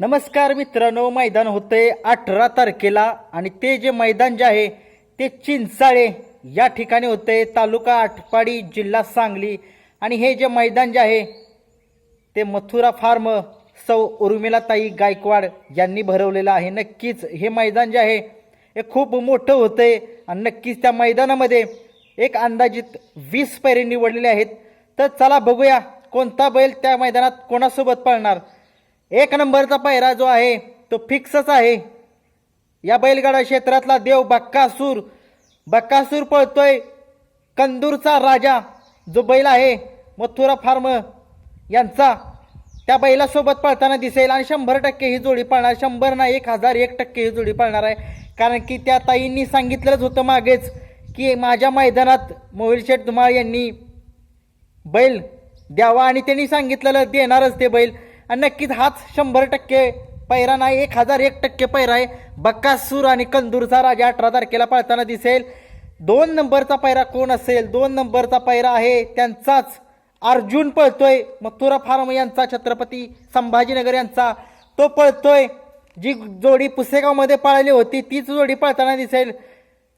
नमस्कार मित्रांनो मैदान होतंय अठरा तारखेला आणि ते जे मैदान जे आहे ते चिंचाळे या ठिकाणी होतंय. तालुका आटपाडी जिल्हा सांगली. आणि हे जे मैदान जे आहे ते मथुरा फार्म सौ उर्मिलाताई गायकवाड यांनी भरवलेलं आहे. नक्कीच हे मैदान जे आहे हे खूप मोठं होतंय. आणि नक्कीच त्या मैदानामध्ये एक अंदाजित वीस पैरे निवडलेले आहेत. तर चला बघूया कोणता बैल त्या मैदानात कोणासोबत पळणार. एक नंबरचा पायरा जो आहे तो फिक्सच आहे. या बैलगाडा क्षेत्रातला देव बक्कासूर. बक्कासूर पळतोय कंदूरचा राजा जो बैल आहे मथुरा फार्म यांचा. त्या बैलासोबत पळताना दिसेल आणि शंभर टक्के ही जोडी पळणार. शंभर ना एक हजार एक टक्के ही जोडी पळणार आहे. कारण की त्या ताईंनी सांगितलंच होतं मागेच की माझ्या मैदानात मोहिल शेठ धुमाळ यांनी बैल द्यावा आणि त्यांनी सांगितलेलं देणारच ते बैल. आणि नक्कीच हाच शंभर टक्के पैरा नाही एक हजार एक टक्के पैरा आहे. बक्कासूर आणि कंदूरचा राजा अठरा तारखेला पळताना दिसेल. दोन नंबरचा पैरा कोण असेल? दोन नंबरचा पैरा आहे त्यांचाच. अर्जुन पळतोय. मथुरा फार्म यांचा छत्रपती संभाजीनगर यांचा. तो पळतोय. जी जोडी पुसेगावमध्ये पळाली होती तीच जोडी पळताना दिसेल.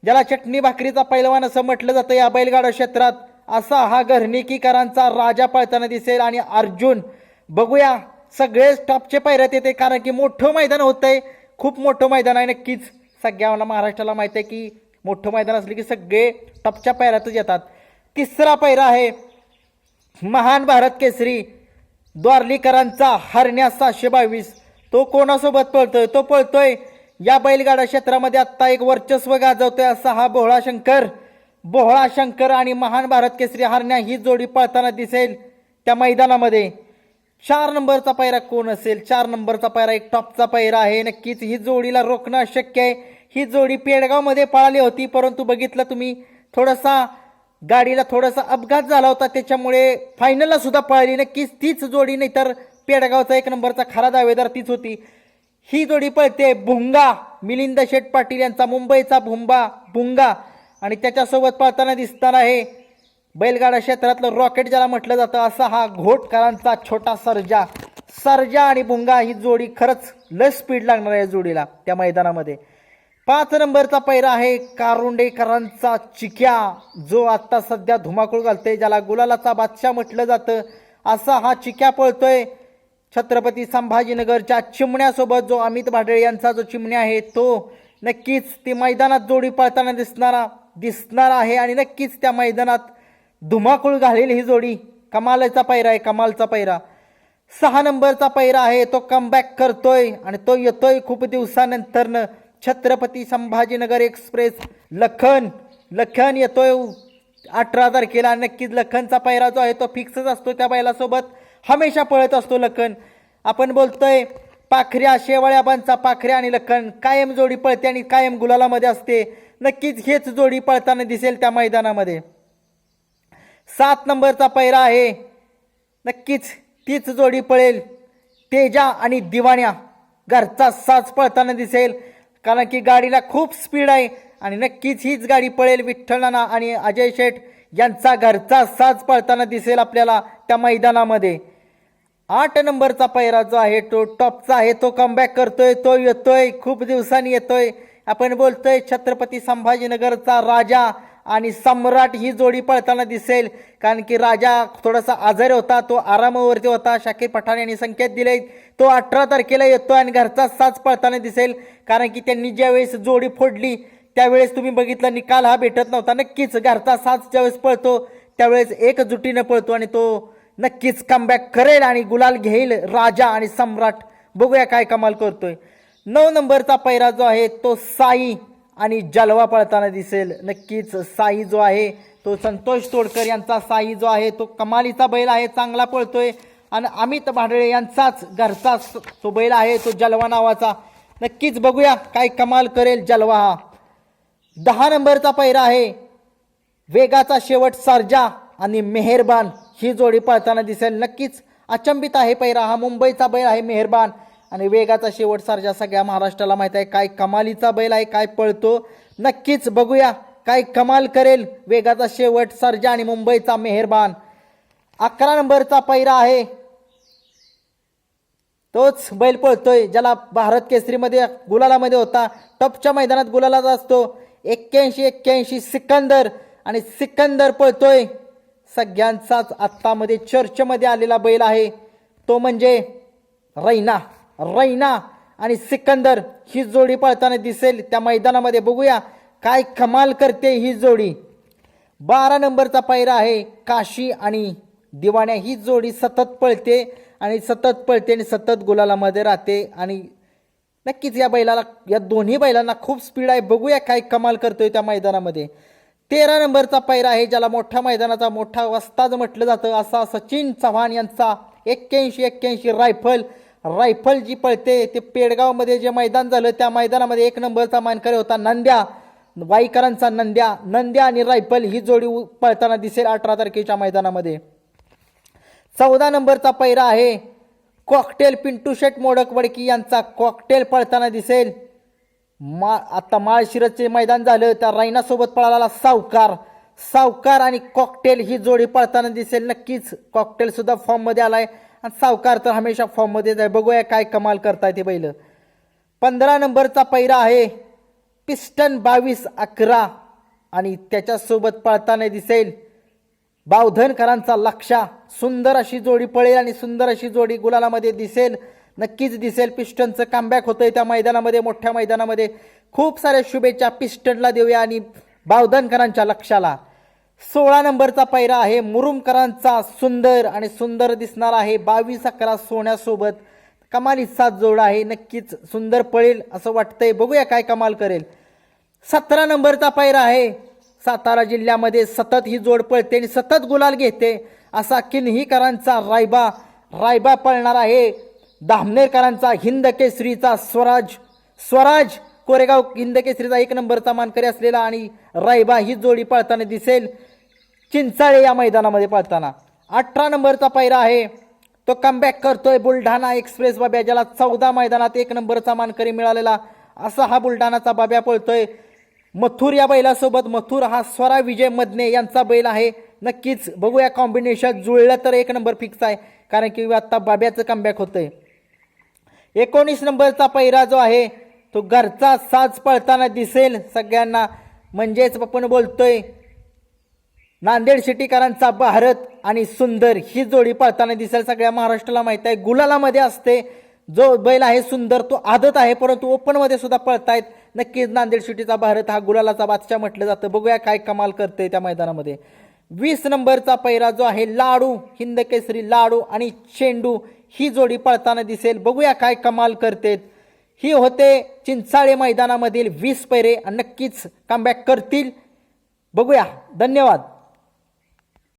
ज्याला चटणी भाकरीचा पैलवान असं म्हटलं जातं या बैलगाडा क्षेत्रात असा हा घरणिकीकरांचा राजा पळताना दिसेल. आणि अर्जुन बघूया सगळेच टॉपचे पायऱ्यात येते कारण की मोठं मैदान होतं आहे खूप मोठं मैदान आहे नक्कीच. सगळ्यांना महाराष्ट्राला माहीत आहे की मोठं मैदान असलं की सगळे टॉपच्या पायऱ्यातच येतात. तिसरा पायरा आहे महान भारत केसरी द्वारलीकरांचा हरण्या सातशे बावीस. तो कोणासोबत पळतोय? तो पळतोय या बैलगाडा क्षेत्रामध्ये आत्ता एक वर्चस्व गाजवतोय असा हा बोहळा शंकर. बोहळा शंकर आणि महान भारत केसरी हरण्या ही जोडी पळताना दिसेल त्या मैदानामध्ये. चार नंबरचा पायरा कोण असेल? चार नंबरचा पायरा एक टॉपचा पायरा आहे. नक्कीच ही जोडीला रोखणं अशक्य आहे. ही जोडी पेडगावमध्ये पळाली होती परंतु बघितलं तुम्ही थोडासा गाडीला थोडासा अपघात झाला होता त्याच्यामुळे फायनलला सुद्धा पळाली. नक्कीच तीच जोडी नाही तर पेडगावचा एक नंबरचा खरा दावेदार तीच होती. ही जोडी पळते भुंगा मिलिंद शेठ पाटील यांचा मुंबईचा भुंबा भुंगा. आणि त्याच्यासोबत पळताना दिसणार आहे बैलगाडा क्षेत्रातलं रॉकेट ज्याला म्हटलं जातं असा हा घोटकरांचा छोटा सर्जा. सर्जा आणि भुंगा ही जोडी खरंच लय स्पीड लागणार आहे जोडीला त्या मैदानामध्ये. पाच नंबरचा पैरा आहे कारुंडेकरांचा चिक्या जो आत्ता सध्या धुमाकूळ घालतोय ज्याला गुलालाचा बादशाह म्हटलं जातं. असा हा चिक्या पळतोय. छत्रपती संभाजीनगरच्या चिमण्यासोबत जो अमित भाडळे यांचा जो चिमण्या आहे तो नक्कीच ती मैदानात जोडी पळताना दिसणारा दिसणार आहे आणि नक्कीच त्या मैदानात धुमाकूळ घालेल ही जोडी. कमालाचा पैरा आहे कमालचा पैरा. सहा नंबरचा पैरा आहे तो कमबॅक करतोय आणि तो येतोय खूप दिवसानंतरनं. छत्रपती संभाजीनगर एक्सप्रेस लखन लखन येतोय. अठरा तारखेला नक्कीच लखनचा पैरा जो आहे तो फिक्सच असतो त्या बैलासोबत. हमेशा पळत असतो लखन. आपण बोलतोय पाखऱ्या शेवाळ्याबांचा पाखऱ्या आणि लखन. कायम जोडी पळते आणि कायम गुलालामध्ये असते. नक्कीच हेच जोडी पळताना दिसेल त्या मैदानामध्ये. सात नंबरचा पैरा आहे. नक्कीच तीच जोडी पळेल. तेजा आणि दिवाण्या घरचा साज पळताना दिसेल. कारण की गाडीला खूप स्पीड आहे आणि नक्कीच हीच गाडी पळेल विठ्ठलना आणि अजय शेठ यांचा घरचा साज पळताना दिसेल आपल्याला त्या मैदानामध्ये. आठ नंबरचा पैरा जो आहे तो टॉपचा आहे. तो कमबॅक करतोय तो येतोय खूप दिवसांनी येतोय. आपण बोलतोय छत्रपती संभाजीनगरचा राजा आणि सम्राट ही जोडी पळताना दिसेल कारण की राजा थोडासा आजारी होता तो आरामावरती होता. शाकीर पठाण यांनी संकेत दिले तो अठरा तारखेला येतो आणि घरचा साच पळताना दिसेल कारण की त्यांनी ज्यावेळेस जोडी फोडली त्यावेळेस तुम्ही बघितलं निकाल हा भेटत नव्हता. नक्कीच घरचा साज ज्यावेळेस पळतो त्यावेळेस एकजुटीनं पळतो आणि तो नक्कीच कमबॅक करेल आणि गुलाल घेईल राजा आणि सम्राट. बघूया काय कमाल करतोय. नऊ नंबरचा पैरा जो आहे तो साई. आणि जलवा पळताना दिसेल. नक्कीच साई जो आहे तो संतोष तोडकर यांचा साई जो आहे तो कमालीचा बैल आहे चांगला पळतोय. आणि अमित भांडळे यांचाच घरचा तो बैल आहे तो जलवा नावाचा. नक्कीच बघूया काय कमाल करेल जलवा हा. दहा नंबरचा पैरा आहे. वेगाचा शेवट सर्जा आणि मेहरबान. ही जोडी पळताना दिसेल. नक्कीच अचंबित आहे पैरा हा. मुंबईचा बैल आहे मेहरबान. आणि वेगाचा शेवट सर्जा सगळ्या महाराष्ट्राला माहीत आहे. काय कमालीचा बैल आहे काय पळतो नक्कीच बघूया. काय कमाल करेल वेगाचा शेवट सर्जा आणि मुंबईचा मेहरबान. अकरा नंबरचा पैरा आहे. तोच बैल पळतोय ज्याला भारत केसरीमध्ये गुलालामध्ये होता. टपच्या मैदानात गुलालाच असतो. एक्क्याऐंशी एक्क्याऐंशी सिकंदर आणि सिकंदर पळतोय. सगळ्यांचाच आत्तामध्ये चर्चमध्ये आलेला बैल आहे. तो म्हणजे रैना. रैना आणि सिकंदर ही जोडी पळताना दिसेल. त्या मैदानामध्ये बघूया काय कमाल करते ही जोडी. बारा नंबरचा पायरा आहे काशी आणि दिवाण्या. ही जोडी सतत पळते आणि सतत पळते आणि सतत गुलालामध्ये राहते. आणि नक्कीच या बैलाला या दोन्ही बैलांना खूप स्पीड आहे. बघूया काय कमाल करतोय त्या मैदानामध्ये. तेरा नंबरचा पैरा आहे ज्याला मोठ्या मैदानाचा मोठा वस्ताज म्हटलं जातं. असा सचिन चव्हाण यांचा एक्क्याऐंशी एक्क्याऐंशी रायफल रायफल जी पळते ते पेडगावमध्ये जे मैदान झालं त्या मैदानामध्ये एक नंबरचा मानकरी होता नंद्या. वाईकरांचा नंद्या. नंद्या आणि रायफल ही जोडी पळताना दिसेल अठरा तारखेच्या मैदानामध्ये. चौदा नंबरचा पैरा आहे. कॉकटेल पिंटू शेट मोडक वडकी यांचा कॉकटेल पळताना दिसेल. मा आता माळशिरसचे मैदान झालं त्या रायनासोबत पळाला सावकार. सावकार आणि कॉकटेल ही जोडी पळताना दिसेल नक्कीच. कॉकटेलसुद्धा फॉर्ममध्ये आला आहे आणि सावकार तर हमेशा फॉर्ममध्येच आहे. बघूया काय कमाल करताय ते बैल. पंधरा नंबरचा पैरा आहे. पिस्टन बावीस अकरा. आणि त्याच्यासोबत पळताना दिसेल बावधनकरांचा लक्षा सुंदर अशी जोडी पळेल आणि सुंदर अशी जोडी गुलालामध्ये दिसेल. नक्कीच दिसेल. पिस्टनचं कमबॅक होतंय त्या मैदानामध्ये मोठ्या मैदानामध्ये. खूप साऱ्या शुभेच्छा पिस्टनला देऊया आणि बावधनकरांच्या लक्षाला सोळा नंबरचा पैरा आहे. मुरुमकरांचा सुंदर आणि सुंदर दिसणार आहे. बावीस अकरा सोन्यासोबत कमालीचा जोड आहे. नक्कीच सुंदर पळेल असं वाटतंय. बघूया काय कमाल करेल. सतरा नंबरचा पैरा आहे. सातारा जिल्ह्यामध्ये सतत ही जोड पळते आणि सतत गुलाल घेते. असा किन्हीकरांचा रायबा रायबा पळणार आहे. दामनेरकरांचा हिंद केसरीचा स्वराज स्वराज कोरेगाव हिंद केसरीचा एक नंबरचा मानकरी असलेला आणि रायबा ही जोडी पळताना दिसेल. चिंचाळे या मैदानामध्ये पळताना अठरा नंबरचा पायरा आहे. तो कमबॅक करतोय बुलढाणा एक्सप्रेस बाब्या ज्याला चौदा मैदानात एक नंबरचा मानकरी मिळालेला. असा हा बुलढाणाचा बाब्या पळतोय. मथुर या बैलासोबत मथुर हा स्वरा विजय मदने यांचा बैल आहे. नक्कीच बघूया कॉम्बिनेशन जुळलं तर एक नंबर फिक्स आहे. कारण की आत्ता बाब्याचं कमबॅक होतंय. एकोणीस नंबरचा पैरा जो आहे तो घरचा साज पळताना दिसेल सगळ्यांना. म्हणजेच आपण बोलतोय नांदेड सिटीकरांचा भारत आणि सुंदर ही जोडी पळताना दिसेल. सगळ्या महाराष्ट्राला माहीत आहे. गुलालामध्ये असते. जो बैल आहे सुंदर तो आदत आहे परंतु ओपनमध्ये सुद्धा पळतायत. नक्कीच नांदेड सिटीचा भारत हा गुलालाचा बादशाह म्हटलं जातं. बघूया काय कमाल करते त्या मैदानामध्ये. वीस नंबरचा पैरा जो आहे लाडू हिंद केसरी लाडू आणि चेंडू ही जोडी पळताना दिसेल. बघूया काय कमाल करतेत. ही होते चिंचाळे मैदानामधील वीस पैरे. नक्कीच कमबॅक करतील. बघूया. धन्यवाद.